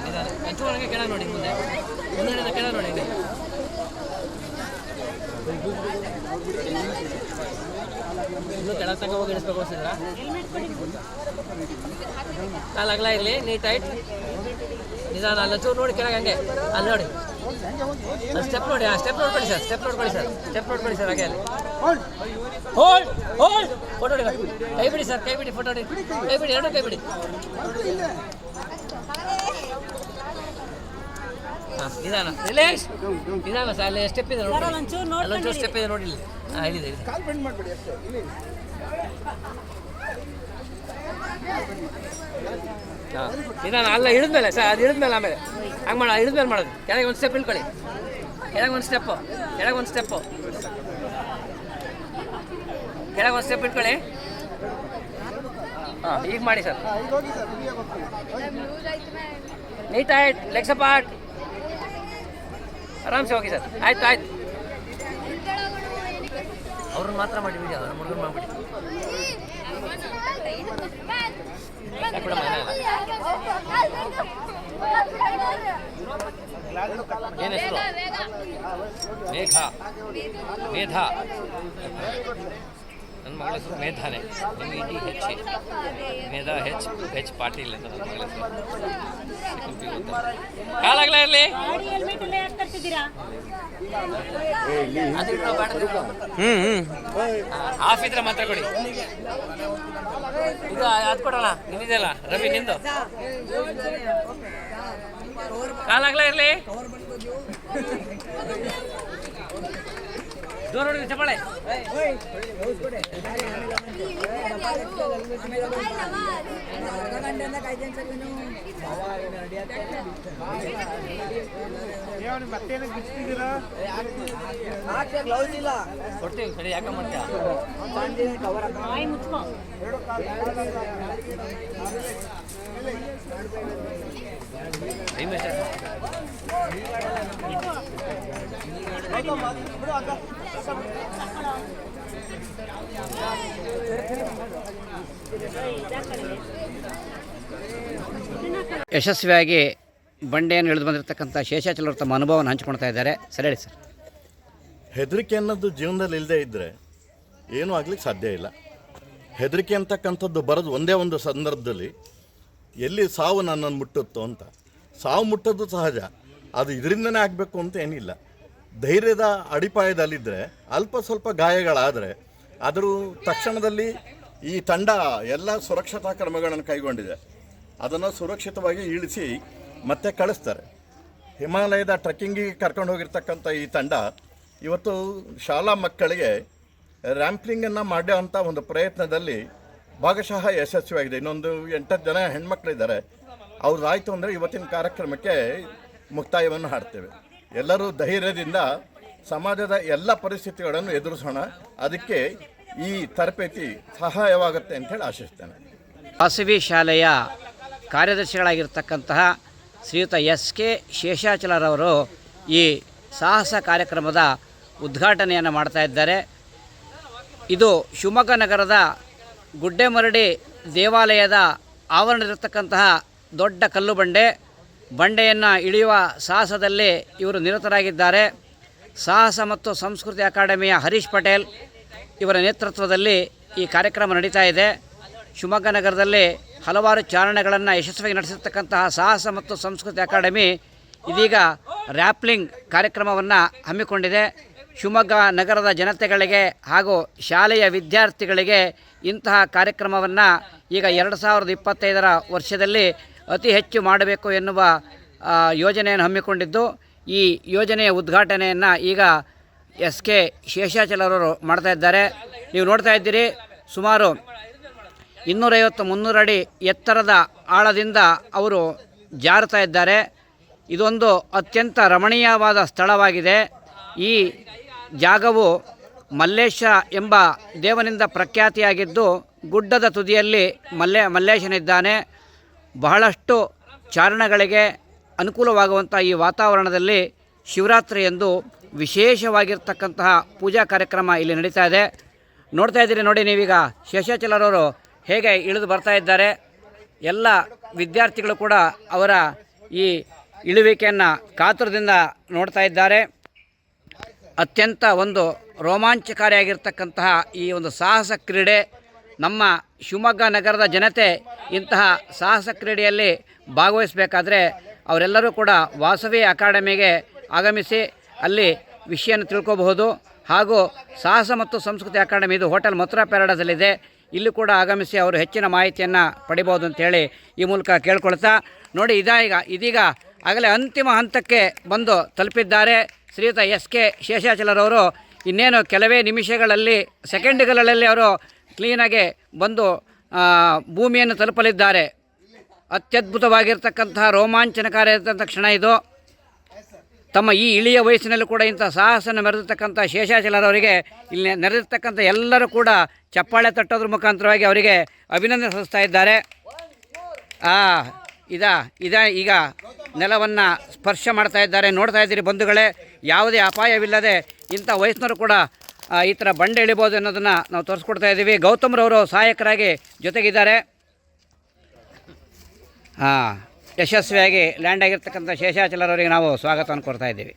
ಅಷ್ಟೇ ನಿಧಾನ ಹಂಚುವಳಗೆ ಕೆಳಗೆ ನೋಡಿ, ಮುಂದೆ. ಮುಂದೆ ಕೆಳಗೆ ನೋಡಿ. ಹಿಂಗೆ ಇನ್ನು ಕೆಳಗೆ ತನಕ ಹೋಗಿ ಇಳಿಸ್ಬೇಕು ಅನ್ಸಿದ್ರ? ಕಾಲು ಅಗಲ ಇರಲಿ, ನೀಟ್ ಟೈಟ್ ನಿಧಾನ ಅಲ್ಲಿ ಚೂರು ನೋಡಿ ಕೆಳಗೆ ಹಂಗೆ. ಅಲ್ಲಿ ನೋಡಿ. ಸ್ಟೆಪ್ ನೋಡಿ, ಆ ಸ್ಟೆಪ್ ನೋಡ್ಕೊಳ್ಳಿ ಸರ್ ಸ್ಟೆಪ್ ನೋಡ್ಕೊಳ್ಳಿ ಸರ್ ಸ್ಟೆಪ್ ನೋಡ್ಕೊಳ್ಳಿ ಸರ್, ಹಾಗೆ ಅಲ್ಲಿ. ಹೋಲ್ಡ್ ಹೋಲ್ಡ್ ಫೋಟೋ ಹೊಡಿ ಕೈ ಬಿಡಿ ಸರ್ ಕೈ ಬಿಡಿ ಫೋಟೋ ಹೊಡಿ ಕೈ ಬಿಡಿ ಎರಡು ಕೈ ಬಿಡಿ ಹಾ, ನಿಧಾನ ರಿಲ್ಯಾಕ್ಸ್ ನಿಧಾನ ಸರ್ ಅಲ್ಲಿ ಸ್ಟೆಪ್ ಇದೆ ನೋಡಿ ಅಲ್ಲೊಂಚೂರು ಸ್ಟೆಪ್ ಇದೆ ನೋಡಿ ಇಲ್ಲಿ ಹಾಂ ಇಲ್ಲಿದೆ ಕಾಲು ಬೆಂಡ್ ಮಾಡಬೇಡಿ ಅಷ್ಟೇ ಇಲ್ಲಿ ನಿಧಾನ ಅಲ್ಲ ಇಳಿದ್ಮೇಲೆ ಸರ್ ಅದು ಇಳಿದ್ಮೇಲೆ ಆಮೇಲೆ. ಹಂಗೆ ಮಾಡ ಇಳಿದ್ಮೇಲೆ ಮಾಡೋದು. ಕೆಳಗೆ ಒಂದು ಸ್ಟೆಪ್ ಇಳ್ಕೊಳ್ಳಿ. ಕೆಳಗೆ ಒಂದು ಸ್ಟೆಪ್ಪು ಕೆಳಗೆ ಒಂದು ಸ್ಟೆಪ್ಪು ಕೆಳಗೆ ಒಂದು ಸ್ಟೆಪ್ ಇಟ್ಕೊಳ್ಳಿ. ಹಾಂ, ಈಗ ಮಾಡಿ ಸರ್. ನೀಟ್ ಆಯ್ತು ಲೆಗ್ಸ್ ಅಪಾರ್ಟ್ ಆರಾಮ್ಸೆ ಹೋಗಿ ಸರ್. ಆಯ್ತು ಆಯ್ತು. ಅವ್ರನ್ನ ಮಾತ್ರ ಮಾಡಿ ವಿಡಿಯೋ ಅವ್ರ ಹುಡುಗರು ಮಾಡಿಬಿಡಿ. ಏನ್ ಹೆಸರು? ಮೇಘ. ಮೇಧ ನನ್ನ ಮಗಳ ಹೆಸರು ಮೇಧಾನೆ. M E D H Medha H H Patil ಅಂತ ನನ್ನ ಮಗಳ ಹೆಸರು. ಕಾಲಾಗಲ ಇರಲಿ? ಹ್ಞೂ ಹ್ಞೂ ಆಫ್ ಇದ್ರೆ ಮಾತ್ರ ಕೊಡಿ. ಇದು ಅದು ಕೊಡೋಣ. ನಿಮ್ಮಿದೆಯಲ್ಲ ರವಿ, ನಿಂದು? ಕಾಲಾಗಲ ಇರಲಿ? ಮತ್ತೇನು ಬಿಚ್ತಿದ್ದೀರಾ ಕೊಡ್ತೀವಿ ಸರಿ ಯಾಕೆ ಮಾಡ್ತೀಯ ಟೈಮ್ ಎಷ್ಟಾಯ್ತು? ಯಶಸ್ವಿಯಾಗಿ ಬಂಡೆಯನ್ನು ಇಳಿದು ಬಂದಿರತಕ್ಕಂಥ ಶೇಷಾಚಲರು ತಮ್ಮ ಅನುಭವವನ್ನು ಹಂಚಿಕೊಳ್ತಾ ಇದ್ದಾರೆ. ಸರಿ, ಹೇಳಿ ಸರ್. ಹೆದರಿಕೆ ಅನ್ನೋದು ಜೀವನದಲ್ಲಿ ಇಲ್ಲದೆ ಇದ್ದರೆ ಏನೂ ಆಗ್ಲಿಕ್ಕೆ ಸಾಧ್ಯ ಇಲ್ಲ. ಹೆದರಿಕೆ ಅಂತಕ್ಕಂಥದ್ದು ಬರೋದು ಒಂದೇ ಒಂದು ಸಂದರ್ಭದಲ್ಲಿ ಎಲ್ಲಿ ಸಾವು ನನ್ನನ್ನು ಮುಟ್ಟುತ್ತೋ ಅಂತ. ಸಾವು ಮುಟ್ಟೋದು ಸಹಜ. ಅದು ಇದರಿಂದನೇ ಆಗಬೇಕು ಅಂತ ಏನಿಲ್ಲ. ಧೈರ್ಯದ ಅಡಿಪಾಯದಲ್ಲಿದ್ದರೆ ಅಲ್ಪ ಸ್ವಲ್ಪ ಗಾಯಗಳಾದರೆ ಆದರೂ ತಕ್ಷಣದಲ್ಲಿ ಈ ತಂಡ ಎಲ್ಲ ಸುರಕ್ಷತಾ ಕ್ರಮಗಳನ್ನು ಕೈಗೊಂಡಿದೆ. ಅದನ್ನು ಸುರಕ್ಷಿತವಾಗಿ ಇಳಿಸಿ ಮತ್ತೆ ಕಳಿಸ್ತಾರೆ. ಹಿಮಾಲಯದ ಟ್ರೆಕ್ಕಿಂಗಿಗೆ ಕರ್ಕೊಂಡು ಹೋಗಿರ್ತಕ್ಕಂಥ ಈ ತಂಡ ಇವತ್ತು ಶಾಲಾ ಮಕ್ಕಳಿಗೆ ರ್ಯಾಂಪ್ಲಿಂಗನ್ನು ಅಂಥ ಒಂದು ಪ್ರಯತ್ನದಲ್ಲಿ ಭಾಗಶಃ ಯಶಸ್ವಿಯಾಗಿದೆ. ಇನ್ನೊಂದು ಎಂಟತ್ತು ಜನ ಹೆಣ್ಮಕ್ಳಿದ್ದಾರೆ. ಅವ್ರದ್ದಾಯಿತು ಅಂದರೆ ಇವತ್ತಿನ ಕಾರ್ಯಕ್ರಮಕ್ಕೆ ಮುಕ್ತಾಯವನ್ನು ಹಾಡ್ತೇವೆ. ಎಲ್ಲರೂ ಧೈರ್ಯದಿಂದ ಸಮಾಜದ ಎಲ್ಲ ಪರಿಸ್ಥಿತಿಗಳನ್ನು ಎದುರಿಸೋಣ. ಅದಕ್ಕೆ ಈ ತರಬೇತಿ ಸಹಾಯವಾಗುತ್ತೆ ಅಂತೇಳಿ ಆಶಿಸ್ತೇನೆ. ಖಾಸಗಿ ಶಾಲೆಯ ಕಾರ್ಯದರ್ಶಿಗಳಾಗಿರ್ತಕ್ಕಂತಹ ಶ್ರೀಯುತ ಎಸ್ ಕೆ ಶೇಷಾಚಲರವರು ಈ ಸಾಹಸ ಕಾರ್ಯಕ್ರಮದ ಉದ್ಘಾಟನೆಯನ್ನು ಮಾಡ್ತಾ ಇದ್ದಾರೆ. ಇದು ಶಿವಮೊಗ್ಗ ನಗರದ ಗುಡ್ಡೆಮರಡಿ ದೇವಾಲಯದ ಆವರಣದಲ್ಲಿರ್ತಕ್ಕಂತಹ ದೊಡ್ಡ ಕಲ್ಲು ಬಂಡೆ. ಬಂಡೆಯನ್ನು ಇಳಿಯುವ ಸಾಹಸದಲ್ಲಿ ಇವರು ನಿರತರಾಗಿದ್ದಾರೆ. ಸಾಹಸ ಮತ್ತು ಸಂಸ್ಕೃತಿ ಅಕಾಡೆಮಿಯ ಹರೀಶ್ ಪಟೇಲ್ ಇವರ ನೇತೃತ್ವದಲ್ಲಿ ಈ ಕಾರ್ಯಕ್ರಮ ನಡೀತಾ ಇದೆ. ಶಿವಮೊಗ್ಗ ನಗರದಲ್ಲಿ ಹಲವಾರು ಚಾರಣೆಗಳನ್ನು ಯಶಸ್ವಿಯಾಗಿ ನಡೆಸಿರ್ತಕ್ಕಂತಹ ಸಾಹಸ ಮತ್ತು ಸಂಸ್ಕೃತಿ ಅಕಾಡೆಮಿ ಇದೀಗ ರ್ಯಾಪ್ಲಿಂಗ್ ಕಾರ್ಯಕ್ರಮವನ್ನು ಹಮ್ಮಿಕೊಂಡಿದೆ. ಶಿವಮೊಗ್ಗ ನಗರದ ಜನತೆಗಳಿಗೆ ಹಾಗೂ ಶಾಲೆಯ ವಿದ್ಯಾರ್ಥಿಗಳಿಗೆ ಇಂತಹ ಕಾರ್ಯಕ್ರಮವನ್ನು ಈಗ ಎರಡು ಸಾವಿರದ ಇಪ್ಪತ್ತೈದರ ವರ್ಷದಲ್ಲಿ ಅತಿ ಹೆಚ್ಚು ಮಾಡಬೇಕು ಎನ್ನುವ ಯೋಜನೆಯನ್ನು ಹಮ್ಮಿಕೊಂಡಿದ್ದು. ಈ ಯೋಜನೆಯ ಉದ್ಘಾಟನೆಯನ್ನು ಈಗ ಎಸ್ ಕೆ ಶೇಷಾಚಲರವರು ಮಾಡ್ತಾ ಇದ್ದಾರೆ. ನೀವು ನೋಡ್ತಾ ಇದ್ದೀರಿ, ಸುಮಾರು ಇನ್ನೂರೈವತ್ತು ಮುನ್ನೂರು ಅಡಿ ಎತ್ತರದ ಆಳದಿಂದ ಅವರು ಜಾರುತ್ತಾ ಇದ್ದಾರೆ. ಇದೊಂದು ಅತ್ಯಂತ ರಮಣೀಯವಾದ ಸ್ಥಳವಾಗಿದೆ. ಈ ಜಾಗವು ಮಲ್ಲೇಶ ಎಂಬ ದೇವನಿಂದ ಪ್ರಖ್ಯಾತಿಯಾಗಿದ್ದು ಗುಡ್ಡದ ತುದಿಯಲ್ಲಿ ಮಲ್ಲೆ ಮಲ್ಲೇಶನಿದ್ದಾನೆ. ಬಹಳಷ್ಟು ಚಾರಣಗಳಿಗೆ ಅನುಕೂಲವಾಗುವಂಥ ಈ ವಾತಾವರಣದಲ್ಲಿ ಶಿವರಾತ್ರಿ ಎಂದು ವಿಶೇಷವಾಗಿರ್ತಕ್ಕಂತಹ ಪೂಜಾ ಕಾರ್ಯಕ್ರಮ ಇಲ್ಲಿ ನಡೀತಾ ಇದೆ. ನೋಡ್ತಾ ಇದ್ದೀರಿ ನೋಡಿ ನೀವೀಗ ಶೇಷಾಚಲರವರು ಹೇಗೆ ಇಳಿದು ಬರ್ತಾ ಇದ್ದಾರೆ. ಎಲ್ಲ ವಿದ್ಯಾರ್ಥಿಗಳು ಕೂಡ ಅವರ ಈ ಇಳುವಿಕೆಯನ್ನು ಕಾತುರದಿಂದ ನೋಡ್ತಾ ಇದ್ದಾರೆ. ಅತ್ಯಂತ ಒಂದು ರೋಮಾಂಚಕಾರಿಯಾಗಿರ್ತಕ್ಕಂತಹ ಈ ಒಂದು ಸಾಹಸ ಕ್ರೀಡೆ ನಮ್ಮ ಶಿವಮೊಗ್ಗ ನಗರದ ಜನತೆ ಇಂತಹ ಸಾಹಸ ಕ್ರೀಡೆಯಲ್ಲಿ ಭಾಗವಹಿಸಬೇಕಾದ್ರೆ ಅವರೆಲ್ಲರೂ ಕೂಡ ವಾಸವಿ ಅಕಾಡೆಮಿಗೆ ಆಗಮಿಸಿ ಅಲ್ಲಿ ವಿಷಯನ ತಿಳ್ಕೋಬಹುದು. ಹಾಗೂ ಸಾಹಸ ಮತ್ತು ಸಂಸ್ಕೃತಿ ಅಕಾಡೆಮಿ, ಇದು ಹೋಟೆಲ್ ಮಥುರಾ ಪ್ಯಾರಡೈಸಲ್ಲಿದೆ ಇಲ್ಲಿ ಕೂಡ ಆಗಮಿಸಿ ಅವರು ಹೆಚ್ಚಿನ ಮಾಹಿತಿಯನ್ನು ಪಡಿಬೋದು ಅಂತೇಳಿ ಈ ಮೂಲಕ ಕೇಳ್ಕೊಳ್ತಾ ನೋಡಿ ಇದೀಗ ಇದೀಗ ಆಗಲೇ ಅಂತಿಮ ಹಂತಕ್ಕೆ ಬಂದು ತಲುಪಿದ್ದಾರೆ ಶ್ರೀಯುತ ಎಸ್ ಕೆ ಶೇಷಾಚಲರವರು. ಇನ್ನೇನು ಕೆಲವೇ ನಿಮಿಷಗಳಲ್ಲಿ, ಸೆಕೆಂಡ್ಗಳಲ್ಲಿ ಅವರು ಕ್ಲೀನಾಗಿ ಬಂದು ಭೂಮಿಯನ್ನು ತಲುಪಲಿದ್ದಾರೆ. ಅತ್ಯದ್ಭುತವಾಗಿರ್ತಕ್ಕಂತಹ ರೋಮಾಂಚನಕಾರಿಯಾದಂಥ ಕ್ಷಣ ಇದು. ತಮ್ಮ ಈ ಇಳಿಯ ವಯಸ್ಸಿನಲ್ಲೂ ಕೂಡ ಇಂಥ ಸಾಹಸನ ಮೆರೆದಿರ್ತಕ್ಕಂಥ ಶೇಷಾಚಲರವರಿಗೆ ಇಲ್ಲಿ ನೆರೆದಿರ್ತಕ್ಕಂಥ ಎಲ್ಲರೂ ಕೂಡ ಚಪ್ಪಾಳೆ ತಟ್ಟೋದ್ರ ಮುಖಾಂತರವಾಗಿ ಅವರಿಗೆ ಅಭಿನಂದನೆ ಸಲ್ಲಿಸ್ತಾ ಇದ್ದಾರೆ. ಆ, ಇದ ಇದ ಈಗ ನೆಲವನ್ನು ಸ್ಪರ್ಶ ಮಾಡ್ತಾ ಇದ್ದಾರೆ. ನೋಡ್ತಾ ಇದ್ದೀರಿ ಬಂಧುಗಳೇ, ಯಾವುದೇ ಅಪಾಯವಿಲ್ಲದೆ ಇಂಥ ವಯಸ್ಸಿನವರು ಕೂಡ ಈ ಥರ ಬಂಡೆ ಇಳಿಬೋದು ಅನ್ನೋದನ್ನು ನಾವು ತೋರಿಸ್ಕೊಡ್ತಾ ಇದ್ದೀವಿ. ಗೌತಮ್ರವರು ಸಹಾಯಕರಾಗಿ ಜೊತೆಗಿದ್ದಾರೆ. ಹಾಂ ಯಶಸ್ವಿಯಾಗಿ ಲ್ಯಾಂಡ್ ಆಗಿರ್ತಕ್ಕಂಥ ಶೇಷಾಚಲರವರಿಗೆ ನಾವು ಸ್ವಾಗತವನ್ನು ಕೊಡ್ತಾ ಇದ್ದೀವಿ.